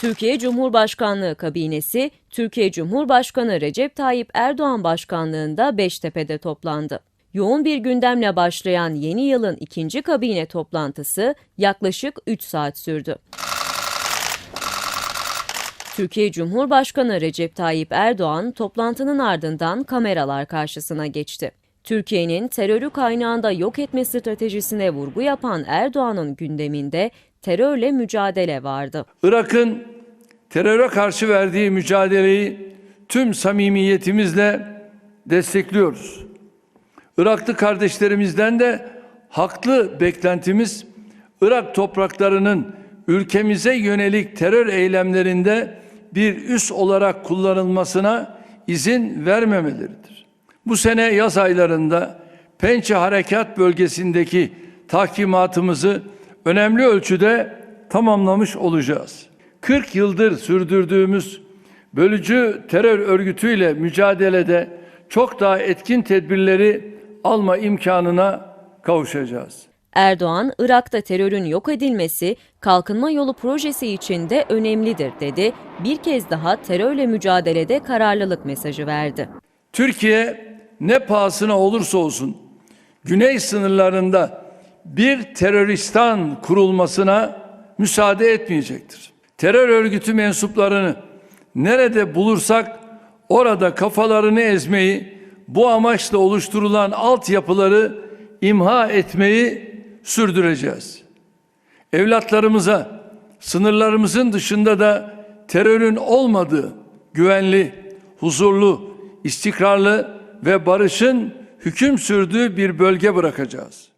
Türkiye Cumhurbaşkanlığı kabinesi, Türkiye Cumhurbaşkanı Recep Tayyip Erdoğan başkanlığında Beştepe'de toplandı. Yoğun bir gündemle başlayan yeni yılın ikinci kabine toplantısı yaklaşık 3 saat sürdü. Türkiye Cumhurbaşkanı Recep Tayyip Erdoğan toplantının ardından kameralar karşısına geçti. Türkiye'nin terörü kaynağında yok etme stratejisine vurgu yapan Erdoğan'ın gündeminde terörle mücadele vardı. Irak'ın teröre karşı verdiği mücadeleyi tüm samimiyetimizle destekliyoruz. Iraklı kardeşlerimizden de haklı beklentimiz Irak topraklarının ülkemize yönelik terör eylemlerinde bir üs olarak kullanılmasına izin vermemeleridir. Bu sene yaz aylarında Pençe Harekat Bölgesi'ndeki tahkimatımızı önemli ölçüde tamamlamış olacağız. 40 yıldır sürdürdüğümüz bölücü terör örgütüyle mücadelede çok daha etkin tedbirleri alma imkanına kavuşacağız. Erdoğan, Irak'ta terörün yok edilmesi, kalkınma yolu projesi için de önemlidir dedi. Bir kez daha terörle mücadelede kararlılık mesajı verdi. Türkiye ne pahasına olursa olsun güney sınırlarında bir teröristan kurulmasına müsaade etmeyecektir. Terör örgütü mensuplarını nerede bulursak orada kafalarını ezmeyi, bu amaçla oluşturulan altyapıları imha etmeyi sürdüreceğiz. Evlatlarımıza sınırlarımızın dışında da terörün olmadığı güvenli, huzurlu, istikrarlı ve barışın hüküm sürdüğü bir bölge bırakacağız.